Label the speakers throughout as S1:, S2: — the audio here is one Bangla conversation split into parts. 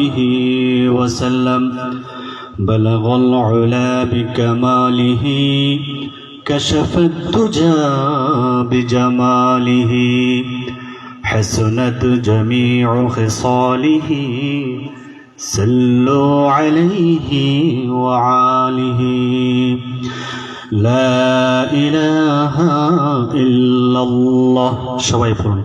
S1: عليه وسلم. بلغ العلا بكماله كشف الدجى بجماله. حسنت جميع خصاله سلوا عليه وعاله. لا إله إلا الله. شوائفون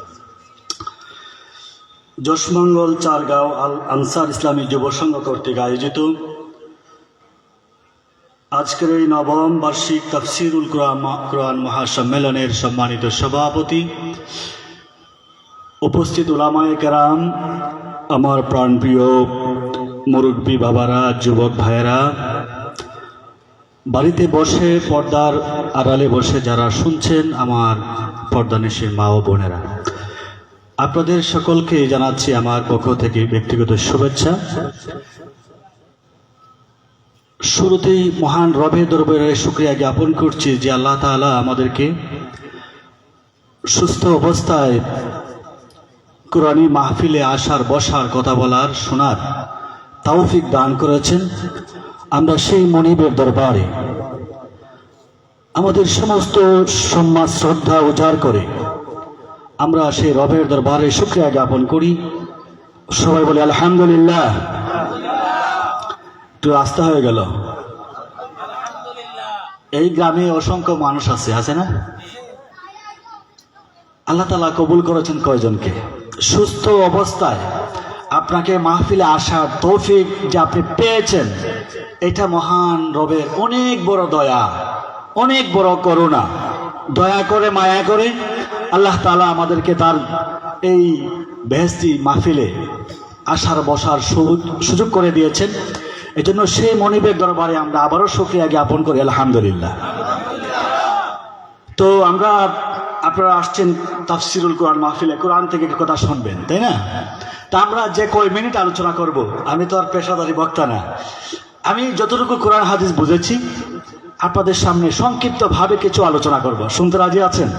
S1: যশমঙ্গল চারগাঁও আল আনসার ইসলামী যুব সংঘ কর্তৃক আয়োজিত আজকের এই নবম বার্ষিক তাফসিরুল কোরআন মহাসম্মেলনের সম্মানিত সভাপতি, উপস্থিত ওলামায়ে কেরাম, আমার প্রাণপ্রিয় মুরব্বী বাবারা, যুবক ভাইয়েরা, বাড়িতে বসে পর্দার আড়ালে বসে যারা শুনছেন আমার পর্দানিসীর মা ও বোনেরা। আপনাদের সকলকে জানাচ্ছি আমার পক্ষ থেকে ব্যক্তিগত শুভেচ্ছা। শুরুতেই মহান রবের দরবারে শুক্রিয়া জ্ঞাপন করছি যে আল্লাহ তাআলা আমাদেরকে সুস্থ অবস্থায় কোরআনী মাহফিলে আসার, বসার, কথা বলার, শোনার তাওফিক দান করেছেন। আমরা সেই মনিবের দরবারে আমাদের সমস্ত সম্মান, শ্রদ্ধা উজাড় করে আমরা সেই রবের দরবারে শুক্রিয়া জ্ঞাপন করি। সবাই বলে আলহামদুলিল্লাহ। একটু রাস্তা হয়ে গেল। এই গ্রামে অসংখ্য মানুষ আছে আছে না? আল্লাহ তালা কবুল করেছেন কয়জনকে? সুস্থ অবস্থায় আপনাকে মাহফিলে আসার তৌফিক যে আপনি পেয়েছেন এটা মহান রবের অনেক বড় দয়া অনেক বড় করুণা। দয়া করে মায়া করে আল্লাহ তালা আমাদেরকে তার এই বেহেস্তি মাহফিলে আসার, বসার সুযোগ করে দিয়েছেন। এজন্য সেই মনিবের দরবারে আমরা আবারও সুক্রিয়া জ্ঞাপন করি, আলহামদুলিল্লাহ। তো আমরা, আপনারা আসছেন তাফসিরুল কোরআন মাহফিলে, কোরআন থেকে কথা শুনবেন, তাই না? তা আমরা যে কয় মিনিট আলোচনা করব, আমি তো আর পেশাদারি বক্তা না। আমি যতটুকু কোরআন, হাদিস বুঝেছি, আপনাদের সামনে সংক্ষিপ্তভাবে কিছু আলোচনা করব। শুনতে রাজি আছেন?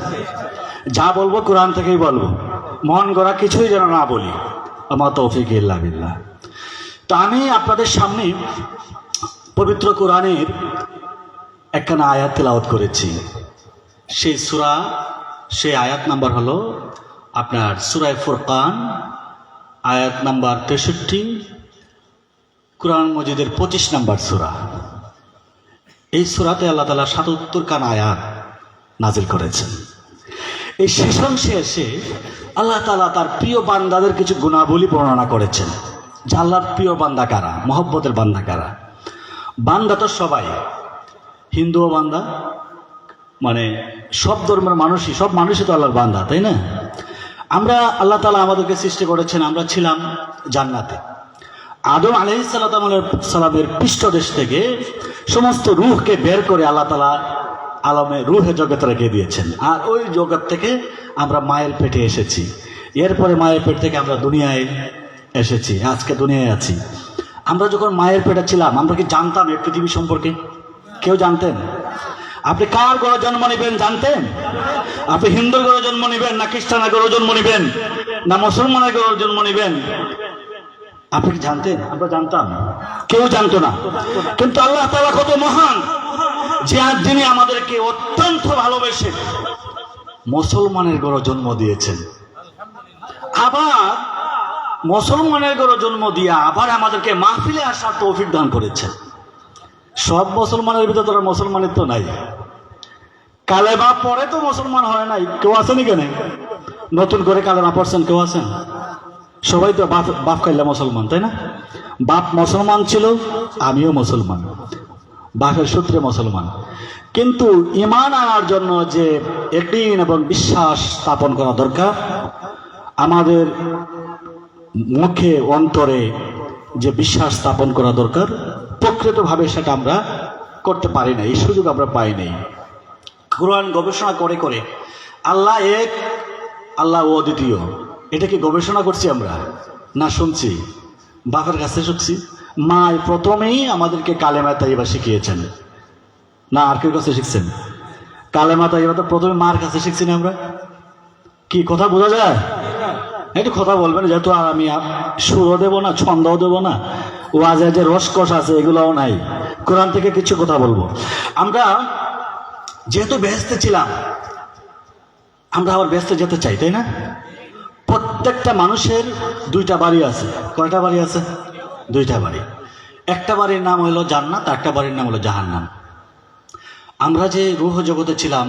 S1: যা বলব কোরআন থেকেই বলব। মন গড়া কিছুই যেন না বলি। আমার তৌফিক ইল্লা বিল্লাহ। তো আমি আপনাদের সামনে পবিত্র কোরআনের একখানা আয়াত তেলাওয়াত করেছি। সেই সুরা, সেই আয়াত নাম্বার হলো আপনার সুরায় ফুরকান, আয়াত নাম্বার তেষট্টি, কোরআন মজিদের পঁচিশ নাম্বার সুরা। এই সুরাতে আল্লাহ তালা সাতাত্তর কান আয়াত নাজিল করেছেন। এই শেষাংশে এসে আল্লাহ তালা তার প্রিয় বান্দাদের কিছু গুণাবলী বর্ণনা করেছেন। যে আল্লাহর প্রিয় বান্দা কারা? মহব্বতের বান্দা কারা? বান্দা তো সবাই। হিন্দুও বান্দা মানে সব ধর্মের মানুষই, সব মানুষই তো আল্লাহর বান্দা, তাই না? আমরা আল্লাহ তালা আমাদেরকে সৃষ্টি করেছেন, আমরা ছিলাম জান্নাতে। আদম আলহি সালামের পৃষ্ঠদেশ থেকে সমস্ত রুহকে বের করে আল্লাহ তালা আলমে রুহে জগতে রেখে দিয়েছেন। আর ওই জগৎ থেকে আমরা মায়ের পেটে এসেছি। এরপরে মায়ের পেট থেকে আমরা দুনিয়ায় এসেছি, আজকে দুনিয়ায় আছি। আমরা যখন মায়ের পেটে ছিলাম, আমরা কি জানতাম এই পৃথিবী সম্পর্কে? কেউ জানতেন? আপনি কার গড়ে জন্ম নেবেন জানতেন? আপনি হিন্দুর গড়ে জন্ম নেবেন, না খ্রিস্টানের গড়ে জন্ম নেবেন, না মুসলমানের গড়ে জন্ম নেবেন? আপনি কি জানতেন? আমরা জানতাম। কেউ জানতো না। কিন্তু আল্লাহ তাআলা কত মহান। যে যিনি আমাদেরকে অত্যন্ত ভালোবেসে মুসলমানের গড়ে জন্ম দিয়েছেন। আবার মুসলমানের গড়ে জন্ম দিয়ে আবার আমাদেরকে মাহফিলে আসার তৌফিক দান করেছেন। সব মুসলমানের ভিতরে তোরা মুসলমানের তো নাই। কালেমা পরে তো মুসলমান হয় নাই। কেউ আসেনি কেন নতুন করে কালেমা পড়ছেন, কেউ আছেন? সবাই তো বাপ বাপ খাইলে মুসলমান, তাই না? বাপ মুসলমান ছিল, আমিও মুসলমান। বাপের সূত্রে মুসলমান। কিন্তু ইমান আনার জন্য যে একদিন এবং বিশ্বাস স্থাপন করা দরকার, আমাদের মুখে, অন্তরে যে বিশ্বাস স্থাপন করা দরকার, প্রকৃতভাবে সেটা আমরা করতে পারি না, এই সুযোগ আমরা পাই নাই। কোরআন গবেষণা করে করে আল্লাহ এক, আল্লাহ ও দ্বিতীয় এটা কি গবেষণা করছি আমরা? না শুনছি। বাপের কাছে শুনছি মা প্রথমেই আমাদেরকে কালেমা তাইবা শিখিয়েছেন। না, আর কেউ কাছে শিখছেন? কালেমা তাইবা তো প্রথমে মার কাছে শিখছি না আমরা? কি, কথা বোঝা যায়? একটু কথা বলবেন, যেহেতু আর আমি সুরও দেবো না, ছন্দও দেবো না, ওয়াজে যে রসকস আছে, এগুলোও নাই। কোরআন থেকে কিছু কথা বলব। আমরা যেহেতু ব্যস্ত ছিলাম, আমরা আবার ব্যস্ত যেতে চাই, তাই না? প্রত্যেকটা মানুষের দুইটা বাড়ি আছে। কয়টা বাড়ি আছে? দুইটা বাড়ি। একটা বাড়ির নাম হলো জান্নাত একটা বাড়ির নাম হলো জাহান্নাম। আমরা যে রুহ জগতে ছিলাম,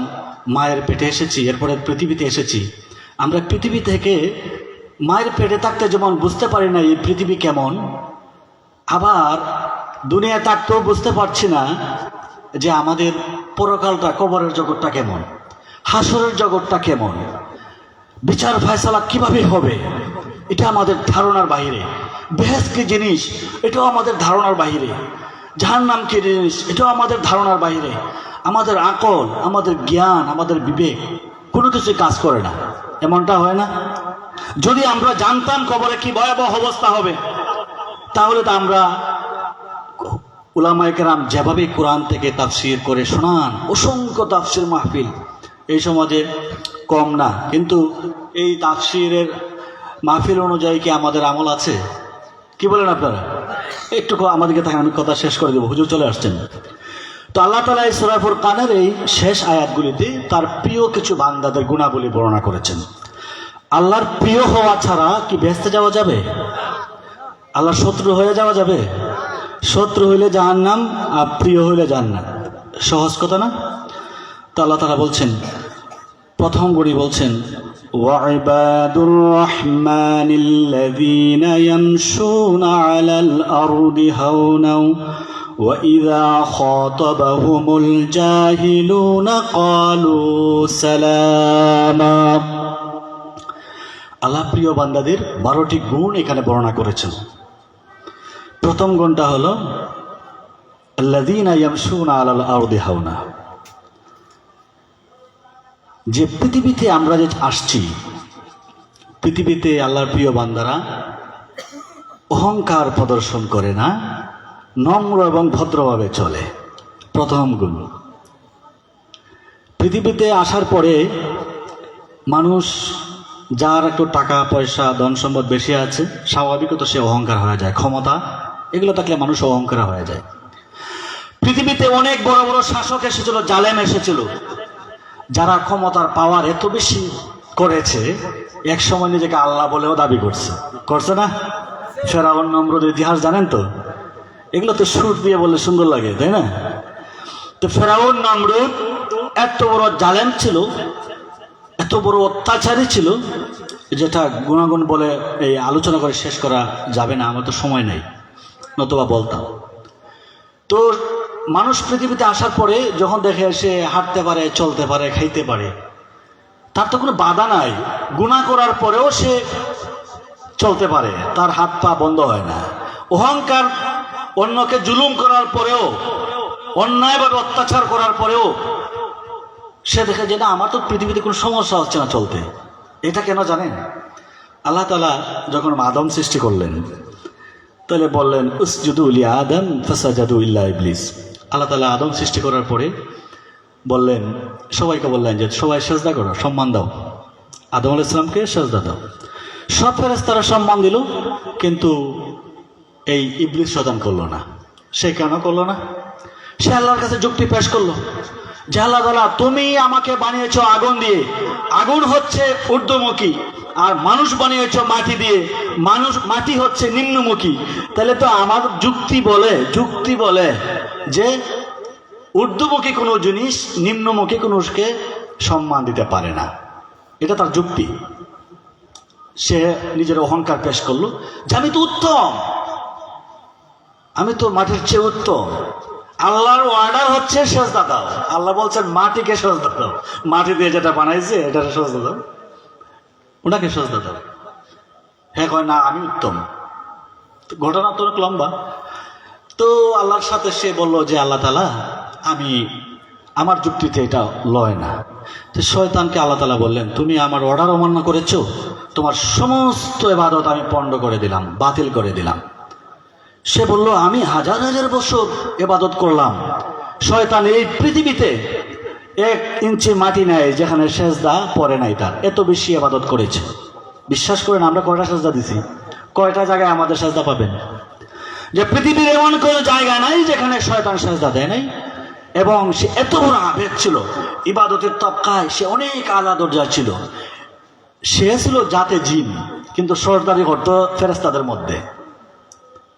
S1: মায়ের পেটে এসেছি, এরপরে পৃথিবীতে এসেছি। আমরা পৃথিবী থেকে মায়ের পেটে থাকতে যেমন বুঝতে পারি না, এই পৃথিবী কেমন। আবার দুনিয়া থাকতেও বুঝতে পারছি না যে আমাদের পরকালটা, কবরের জগৎটা কেমন, হাসরের জগৎটা কেমন। বিচার ফয়সালা কীভাবে হবে, এটা আমাদের ধারণার বাইরে বেহেস কি জিনিস? এটাও আমাদের ধারণার বাইরে নাম কি জিনিস? এটাও আমাদের ধারণার বাইরে আমাদের আকল, আমাদের জ্ঞান, আমাদের বিবেক কোনো কিছু কাজ করে না। এমনটা হয় না? যদি আমরা জানতাম কবরে কি ভয়াবহ অবস্থা হবে, তাহলে তো আমরা উলামাইকেরাম যেভাবে কোরআন থেকে তাফসির করে শোনান, অসংখ্য তাফসির মাহফিল এই সমাজে কম না। কিন্তু এই তাফসিরের মাহফিল অনুযায়ী কি আমাদের আমল আছে? কি বলেন আপনারা? একটু ক- আমাদেরকে থাকেন আমি কথা শেষ করে দেবো। হুজুর চলে আসছেন। তো আল্লাহ তালা এই সুরাফুর কানের এই শেষ আয়াতগুলিতে তার প্রিয় কিছু বান্দাদের গুণাবলী বর্ণনা করেছেন। আল্লাহর প্রিয় হওয়া ছাড়া কি ব্যস্ত যাওয়া যাবে? আল্লাহর শত্রু হয়ে যাওয়া যাবে? শত্রু হইলে জাহান্নাম আর প্রিয় হইলে জান্নাত। সহজ কথা না? তো আল্লাহ তারা বলছেন প্রথম গুণী বলছেন وعباد الرحمن الذين يمشون على الأرض هونا وإذا خاطبهم الجاهلون قالوا سلاما আল্লাহ প্রিয় বান্দাদের বারোটি গুণ এখানে বর্ণনা করেছেন প্রথম গুণটা হলো আল্লাযীনা ইয়ামশুনা আলাল আরদি হাওনা যে পৃথিবীতে আমরা যে আসছি, পৃথিবীতে আল্লাহর প্রিয় বান্দারা অহংকার প্রদর্শন করে না, নম্র এবং ভদ্রভাবে চলে। প্রথম গুণ। পৃথিবীতে আসার পরে মানুষ যার একটু টাকা, পয়সা, ধন সম্পদ বেশি আছে, স্বাভাবিকত সে অহংকার হয়ে যায়। ক্ষমতা, এগুলো থাকলে মানুষ অহংকার হয়ে যায়। পৃথিবীতে অনেক বড় বড় শাসক এসেছিল, জালেম এসেছিল। যারা ক্ষমতার পাওয়ার এত বেশি করেছে, এক সময় নিজেকে আল্লাহ বলেও দাবি করছে। করছে না? ফেরাউন নম্রদের ইতিহাস জানেন তো? এগুলো তো সুর দিয়ে বললে সুন্দর লাগে, তাই না? তো ফেরাউন নমরুদ এত বড় জালেম ছিল, এত বড় অত্যাচারী ছিল, যেটা গুণাগুণ বলে এই আলোচনা করে শেষ করা যাবে না, আমার তো সময় নেই, নতুবা বলতাম। তো মানুষ পৃথিবীতে আসার পরে যখন দেখে সে হাঁটতে পারে, চলতে পারে, খাইতে পারে, তার তো কোনো বাধা নাই। গুণা করার পরেও সে চলতে পারে, তার হাত পা বন্ধ হয় না। অহংকার অন্যকে জুলুম করার পরেও, অন্যায়ভাবে অত্যাচার করার পরেও সে দেখে যে, না, আমার তো পৃথিবীতে কোনো সমস্যা হচ্ছে না চলতে। এটা কেন জানেন? আল্লাহ তালা যখন আদম সৃষ্টি করলেন, তাহলে বললেন, উসজুদু উলি আদম, ফাসাজাদু ইল্লা ইবলিস। আল্লাহ তালা আদম সৃষ্টি করার পরে বললেন, সবাইকে বললেন যে, সবাই সেজদা করো, সম্মান দাও। আদম আল ইসলামকে সেজদা দাও। সব ফেরেস্তারা সম্মান দিল, কিন্তু এই ইবলিস সদান করল না। সে কেন করল না? সে আল্লাহর কাছে যুক্তি পেশ করল। যে আল্লাহ তালা তুমি আমাকে বানিয়েছ আগুন দিয়ে। আগুন হচ্ছে ঊর্ধ্বমুখী, আর মানুষ বানিয়েছ মাটি দিয়ে। মানুষ, মাটি হচ্ছে নিম্নমুখী। তাহলে তো আমার যুক্তি বলে যুক্তি বলে। যে ঊর্ধ্বমুখী কোনো জিনিস, নিম্নমুখী কোনোকে সম্মান দিতে পারে না। এটা তার যুক্তি। সে নিজের অহংকার পেশ করল। যে আমি তো উত্তম। আমি তো মাটির চেয়ে উত্তম। আল্লাহর অর্ডার হচ্ছে সেজদা দাও আল্লাহ বলছেন, মাটিকে সেজদা দাও মাটি দিয়ে যেটা বানাইছে, এটা সেজদা দাও ওনাকে সেজদা দাও হ্যাঁ কয়, না, আমি উত্তম। ঘটনা তো অনেক লম্বা। তো আল্লাহর সাথে সে বলল যে, আল্লাহ তালা আমি, আমার যুক্তিতে এটা লয় না। তো শয়তানকে আল্লাহ তালা বললেন, তুমি আমার অর্ডার অমান্য করেছ। তোমার সমস্ত এবাদত আমি পণ্ড করে দিলাম, বাতিল করে দিলাম। সে বলল, আমি হাজার হাজার বছর এবাদত করলাম। শয়তান এই পৃথিবীতে এক ইঞ্চি মাটি নেয়, যেখানে সেজদা পরে নাই তার। এত বেশি এবাদত করেছে। বিশ্বাস করেন, আমরা কয়টা সেজদা দিছি? কয়টা জায়গায় আমাদের সেজদা পাবেন? যে পৃথিবীর এমন কোনো জায়গা নাই যেখানে শয়তান সেজদা দেয় নাই। এবং সে এত বড় আবেগ ছিল, ইবাদতের তবকায় সে অনেক আলা দরজা ছিল। সে ছিল জাতে জিন, কিন্তু সরদারি করতো ফেরেস্তাদের মধ্যে।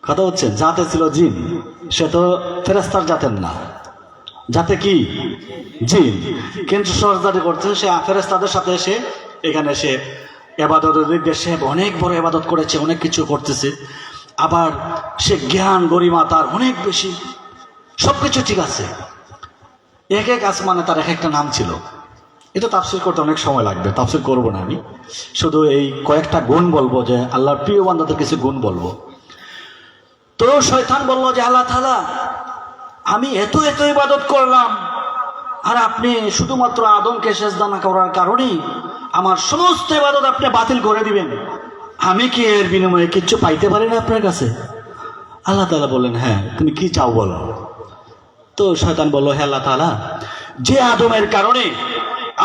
S1: কথা হচ্ছে, জাতে ছিল জিন, সে তো ফেরেস্তার জাতের না। যাতে কি? জিন। কিন্তু সরদারি করছে সে ফেরেস্তাদের সাথে এসে, এখানে সে এবাদতের নির্দেশে অনেক বড় এবাদত করেছে, অনেক কিছু করতেছে। আবার সে জ্ঞান গরিমা তার অনেক বেশি। সব কিছু ঠিক আছে। এক এক আসমানে তার এক একটা নাম ছিল। এটা তাফসির করতে অনেক সময় লাগবে, তাফসির করব না আমি। শুধু এই কয়েকটা গুণ বলব যে আল্লাহর প্রিয় বান্দাদের কিছু গুণ বলব। তো শয়তান বলল যে, আল্লাহ তালা আমি এত এত ইবাদত করলাম, আর আপনি শুধুমাত্র আদমকে সেজদা না করার কারণেই আমার সমস্ত ইবাদত আপনি বাতিল করে দিবেন। আমি কি এর বিনিময়ে কিচ্ছু পাইতে পারি না আপনার কাছে? আল্লাহ তালা বললেন হ্যাঁ তুমি কি চাও বলো? তো শয়তান বলল হ্যাঁ আল্লাহ তালা যে আদমের কারণে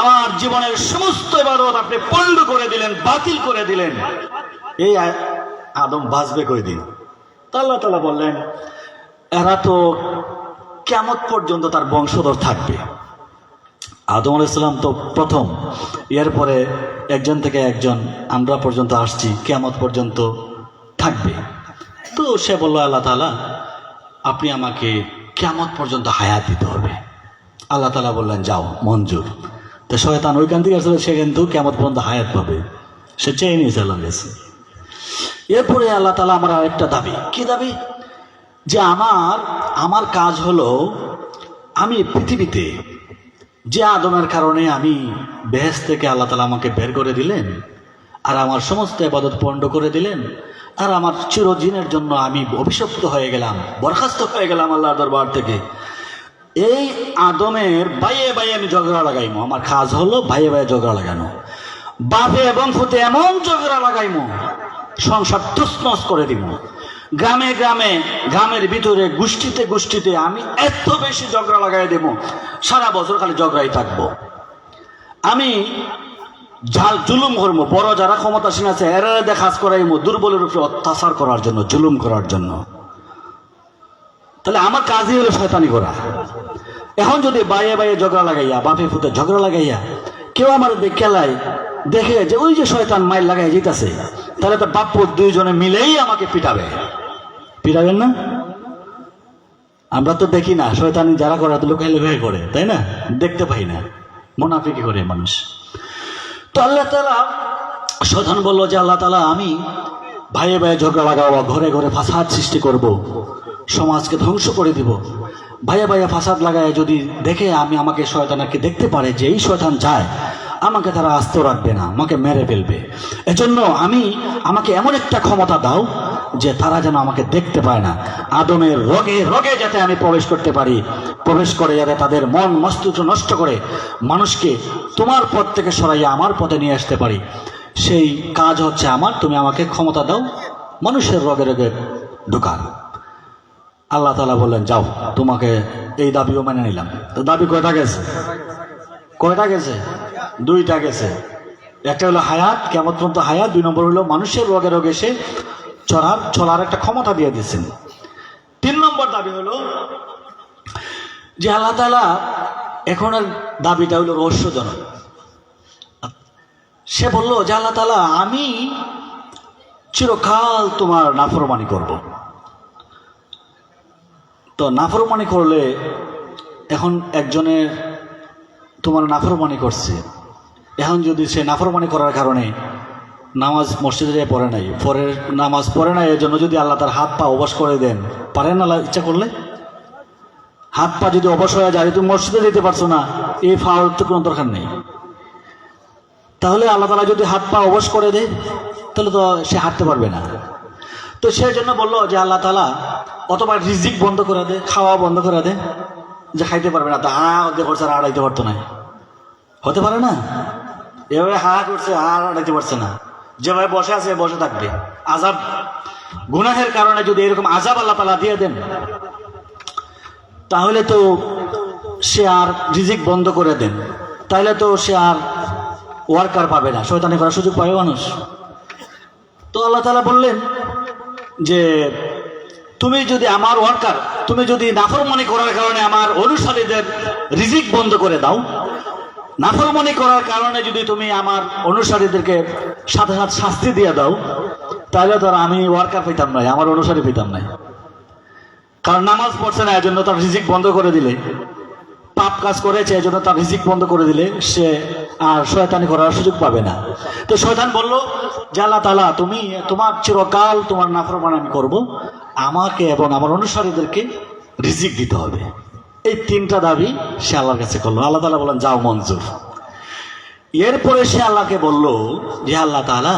S1: আমার জীবনের সমস্ত ইবাদত আপনি পণ্ড করে দিলেন, বাতিল করে দিলেন, এই আদম বাঁচবে কই দিন আল্লাহ তালা বললেন, এরা তো কেমত পর্যন্ত তার বংশধর থাকবে। আদম আলাইসালাম তো প্রথম, এরপরে একজন থেকে একজন, আমরা পর্যন্ত আসছি কেমত পর্যন্ত থাকবে। তো সে বলল, আল্লাহ তালা আপনি আমাকে কেমত পর্যন্ত হায়াত দিতে হবে। আল্লাহ তালা বললেন, যাও, মঞ্জুর। তো শয়তান ওইখান থেকে আসলে সে কিন্তু কেমন পর্যন্ত হায়াত পাবে। সে চেয়ে নিয়েছে আল্লাহ কাছে। এরপরে আল্লাহ তালা আমার আরেকটা দাবি। কি দাবি? যে আমার আমার কাজ হলো, আমি পৃথিবীতে যে আদমের কারণে আমি বেহেস থেকে আল্লাহ তালা আমাকে বের করে দিলেন, আর আমার সমস্ত এবাদত পণ্ড করে দিলেন আর আমার চিরদিনের জন্য আমি অভিশপ্ত হয়ে গেলাম, বরখাস্ত হয়ে গেলাম আল্লাহর দরবার থেকে। এই আদমের বাইয়ে বাইয়ে আমি ঝগড়া লাগাইমো। আমার কাজ হলো বাইয়ে বাইয়ে ঝগড়া লাগানো। বাপে এবং ফুতে এমন ঝগড়া লাগাইমো, সংসার তুসনস করে দিব গ্রামে গ্রামে, গ্রামের ভিতরে, গোষ্ঠীতে গোষ্ঠীতে আমি এত বেশি ঝগড়া লাগাই দেব সারা বছর খালি ঝগড়াই থাকব। আমি ঝাল জুলুম করব বড় যারা ক্ষমতাসীন আছে, এরা দেখাজ করাইমো, দুর্বলের উপরে অত্যাচার করার জন্য, জুলুম করার জন্য। তাহলে আমার কাজই হলো শয়তানি করা। এখন যদি বাইয়ে বাইয়ে ঝগড়া লাগাইয়া বাপে ফুতে ঝগড়া লাগাইয়া, কেউ আমার খেলায়, দেখে যে ওই যে শয়তান মাইল লাগাই যেতেছে তাহলে তো বাপ্য দুইজনে মিলেই আমাকে পিটাবে। পিটাবেন না? আমরা তো দেখি না, শয়তানি যারা করে তো লোকাই লোকাই করে, তাই না? দেখতে পাই না। মোনাফিকি করে মানুষ। তো আল্লাহ তালা বলল যে আল্লাহ তালা আমি ভাইয়ে ভাইয়ে ঝগড়া লাগাবো, ঘরে ঘরে ফাসাদ সৃষ্টি করব। সমাজকে ধ্বংস করে দিব ভাইয়া ভাইয়া ফাসাদ লাগায় যদি দেখে আমি আমাকে শয়তানাকে দেখতে পারে যে এই শয়তান চায়, আমাকে তারা আস্ত রাখবে না, আমাকে মেরে ফেলবে এজন্য আমি, আমাকে এমন একটা ক্ষমতা দাও যে তারা যেন আমাকে দেখতে পায় না। আদমের রোগে রোগে যাতে আমি প্রবেশ করতে পারি, প্রবেশ করে যাতে তাদের মন মস্তিষ্ক নষ্ট করে মানুষকে তোমার পথ থেকে সরাইয়া আমার পথে নিয়ে আসতে পারি। সেই কাজ হচ্ছে আমার, তুমি আমাকে ক্ষমতা দাও, মানুষের রোগে রোগে ঢুকার। আল্লাহ তালা বললেন, যাও, তোমাকে এই দাবিও মেনে নিলাম। তো দাবি কয়টা গেছে? কয়টা গেছে? দুইটা গেছে। একটা হলো হায়াত, কেমন পর্যন্ত হায়াত? দুই নম্বর হলো মানুষের রোগে রোগে সে চড়ার চলার একটা ক্ষমতা দিয়ে দিয়েছেন। তিন নম্বর দাবি হলো যে আল্লাহ তালা এখনের দাবিটা হলো রহস্যজনক। সে বলল যে আল্লাহ তালা আমি চিরকাল তোমার নাফরমানি করব। তো নাফরমানি করলে এখন একজনের তোমার নাফরমানি করছে। এখন যদি সে নাফরমানি করার কারণে নামাজ মসজিদে পড়ে নাই। পরের নামাজ পড়ে নাই এর জন্য যদি আল্লাহ তার হাত পা অবশ করে দেন, পারেন আল্লাহ? ইচ্ছা করলে? হাত পা যদি অবশ হয়ে যায়, তুমি মসজিদে যেতে পারছ না, এই ফাওয়ার তো কোনো দরকার নেই। তাহলে আল্লাহ তালা যদি হাত পা অবশ করে দেয়, তাহলে তো সে হাঁটতে পারবে না। তো সেই জন্য বলল যে আল্লাহ তালা, অথবা রিজিক বন্ধ করে দে, খাওয়া বন্ধ করে দে, যে খাইতে পারবে না, তা হা করছে আর আড়াইতে পারতো না। হতে পারে না? এভাবে হা করছে, আর আড়াইতে পারছে না। যেভাবে বসে আছে, বসে থাকবে। আজাব। গুনাহের কারণে যদি এরকম আজাব আল্লাহ তালা দিয়ে দেন, তাহলে তো সে আর রিজিক বন্ধ করে দেন। তাহলে তো সে আর ওয়ার্কার পাবে না, শয়তানি করার সুযোগ পাবে মানুষ। তো আল্লাহ তালা বললেন যে, তুমি যদি আমার ওয়ার্কার, তুমি যদি নাফরমনি করার কারণে আমার অনুসারীদের রিজিক বন্ধ করে দাও নাফরমনি করার কারণে যদি তুমি আমার অনুসারীদেরকে সাথে সাথে শাস্তি দিয়ে দাও, তাহলে তো আমি ওয়ার্কার পেতাম নাই আমার অনুসারী পেতাম নাই কারণ নামাজ পড়ছে না, এজন্য তার রিজিক বন্ধ করে দিলে। পাপ কাজ করেছে, এজন্য তার রিজিক বন্ধ করে দিলে সে আর শয়তানি করার সুযোগ পাবে না। তো শয়তান বলল জালা তালা তুমি, তোমার চিরকাল তোমার নাফরমান আমি করব। আমাকে এবং আমার অনুসারীদেরকে রিজিক দিতে হবে। এই তিনটা দাবি সে আল্লাহর কাছে করল। আল্লাহ তালা বললেন, যাও মঞ্জুর। এরপরে সে আল্লাহকে বলল যে আল্লাহ তালা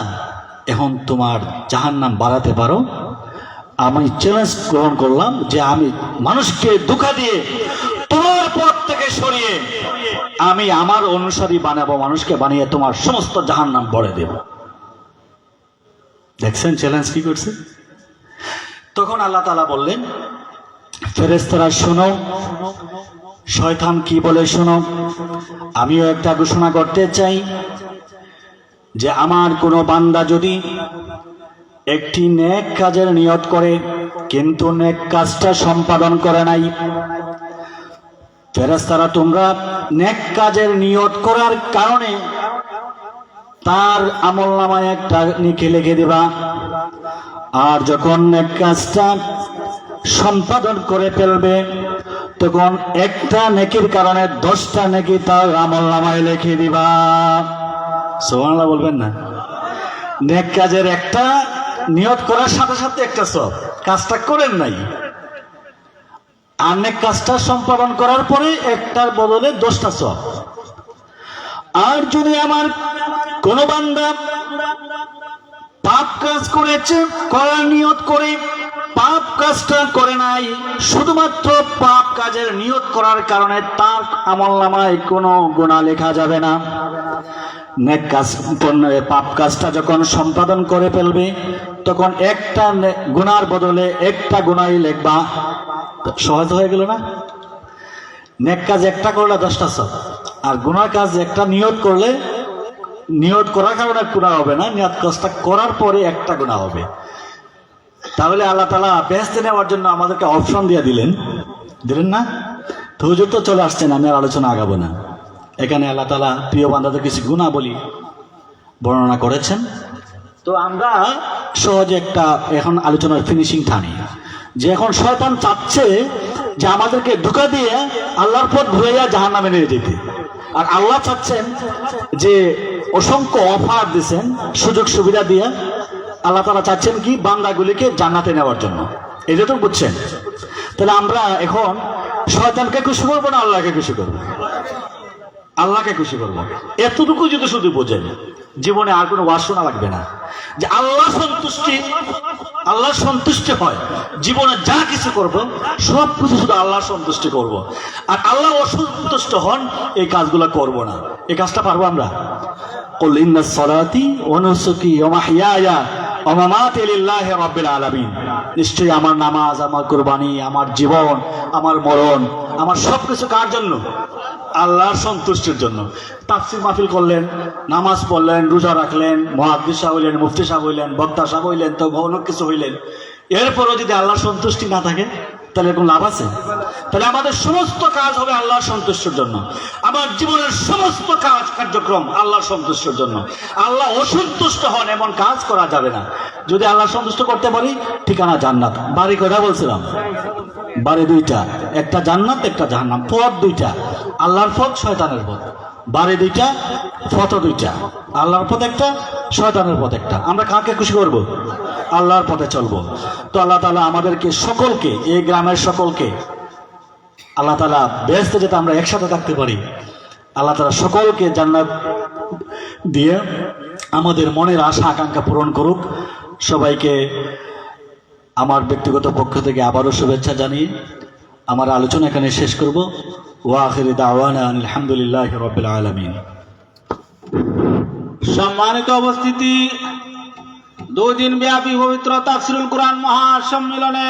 S1: এখন তোমার জাহান নাম বাড়াতে পারো। আমি চ্যালেঞ্জ গ্রহণ করলাম যে আমি মানুষকে ধোকা দিয়ে তোমার পথ থেকে সরিয়ে আমি আমার অনুসারী বানাবো, মানুষকে বানিয়ে তোমার সমস্ত জাহান নাম বড়ে দেব। দেখছেন চ্যালেঞ্জ কি করছে? তখন আল্লাহ তালা বললেন ফেরেস্তারা শোনো। শয়তান কি বলে শোনো? আমিও একটা ঘোষণা করতে চাই যে আমার কোনো বান্দা যদি একটি নেক কাজের নিয়ত করে, কিন্তু নেক কাজটা সম্পাদন করে নাই ফেরেস্তারা তোমরা নেক কাজের নিয়ত করার কারণে তার আমল নামায় একটা নিখে লিখে দিবা। আর যখন নেক কাজটা সম্পাদন করে ফেলবে। তখন একটা নেকির কারণে দশটা নেকি তার আমল নামায় লিখে দিবা। সোহানলা বলবেন না? নেক কাজের একটা, নিয়ত করার সাথে সাথে একটা সব। কাজটা করেন নাই। আর নেক কাজটা সম্পাদন করার পরে একটার বদলে দশটা সব। আর যদি আমার কোন বান্দা পাপ কাজ করেছে করার নিয়ত করে, পাপ কাজটা করে নাই, শুধুমাত্র পাপ কাজের নিয়ত করার কারণে তার আমল নামায় কোনো গুণা লেখা যাবে না। নেক কাজ পাপ কাজটা যখন সম্পাদন করে ফেলবে, তখন একটা গুনার বদলে একটা গুণাই লিখবা। সহজ হয়ে গেল না? নেক কাজ একটা করলে দশটা সব, আর গুনার কাজ একটা নিয়ত করলে নিয়ত করার কারণে গুণা হবে না, নিয়ত কাজটা করার পরে একটা গুণা হবে। তাহলে আল্লাহ তালা বেহেস্তে নেওয়ার জন্য আমাদেরকে অপশন দিয়ে দিলেন। দিলেন না? হুজুর তো চলে আসছেন, আমি আর আলোচনা আগাবো না। এখানে আল্লাহ তালা প্রিয় বান্ধাদের কিছু গুণা বলি, বর্ণনা করেছেন। তো আমরা সহজে একটা এখন আলোচনার ফিনিশিং টানি যে এখন শয়তান চাচ্ছে যে আমাদেরকে ধোকা দিয়ে আল্লাহর পথ ঘুরাইয়া জাহান নামে নিয়ে যেতে। আর আল্লাহ চাচ্ছেন যে অসংখ্য অফার দিছেন, সুযোগ সুবিধা দিয়ে। আল্লাহ তারা চাচ্ছেন কি? বান্দাগুলিকে জান্নাতে নেওয়ার জন্য। এটা তো বুঝছেন? তাহলে আমরা এখন শয়তানকে খুশি করব না আল্লাহকে খুশি করব? আল্লাহকে খুশি করব? এতটুকু যদি শুধু বোঝেন। জীবনে আর কোনো বাসনা লাগবে না। যে আল্লাহ সন্তুষ্টি আল্লাহ সন্তুষ্টি হয়, জীবনে যা কিছু করব সব কিছু শুধু আল্লাহ সন্তুষ্টি করব। আর আল্লাহ অসন্তুষ্ট হন, এই কাজগুলো করব না। এই কাজটা পারব আমরা? কল্লিন্না নিশ্চয়ই আমার নামাজ, আমার কোরবানি, আমার জীবন, আমার মরণ, আমার সবকিছু কার জন্য? আল্লাহর সন্তুষ্টির জন্য। তাফসির মাহফিল করলেন, নামাজ পড়লেন, রোজা রাখলেন, মহাদিস সাহ হইলেন, মুফতি সাহ হইলেন, বক্তা সাহ হইলেন, তো অনেক কিছু হইলেন। এরপরও যদি আল্লাহর সন্তুষ্টি না থাকে, তাহলে এরকম লাভ আছে? তাহলে আমাদের সমস্ত কাজ হবে আল্লাহর সন্তুষ্টির জন্য। আমার জীবনের সমস্ত কাজ, কার্যক্রম আল্লাহর সন্তুষ্টির জন্য। আল্লাহ অসন্তুষ্ট হন, এমন কাজ করা যাবে না। যদি আল্লাহ সন্তুষ্ট করতে পারি, ঠিকানা জান্নাত। বাড়ি কথা বলছিলাম। বাড়ি দুইটা, একটা জান্নাত, একটা জাহান্নাম পথ দুইটা, আল্লাহর পথ শয়তানের পথ। বারে দুইটা পথ দুইটা, আল্লাহর পথ একটা, শয়তানের পথ একটা। আমরা কাকে খুশি করব? আল্লাহর পথে চলবো। তো আল্লাহ তালা আমাদেরকে সকলকে, এই গ্রামের সকলকে, আল্লাহ তালা ব্যস্ত যাতে আমরা একসাথে থাকতে পারি। আল্লাহ তালা সকলকে জান্নাত দিয়ে আমাদের মনের আশা, আকাঙ্ক্ষা পূরণ করুক। সবাইকে আমার ব্যক্তিগত পক্ষ থেকে আবারও শুভেচ্ছা জানিয়ে আমার আলোচনা এখানে শেষ করব। ওয়াখির দাওয়ানা আলহামদুলিল্লাহ রবিল আলমিন।
S2: সম্মানিত উপস্থিতি, দুই দিন ব্যাপী পবিত্র তাকসিরুল কোরআন মহাসম্মেলনে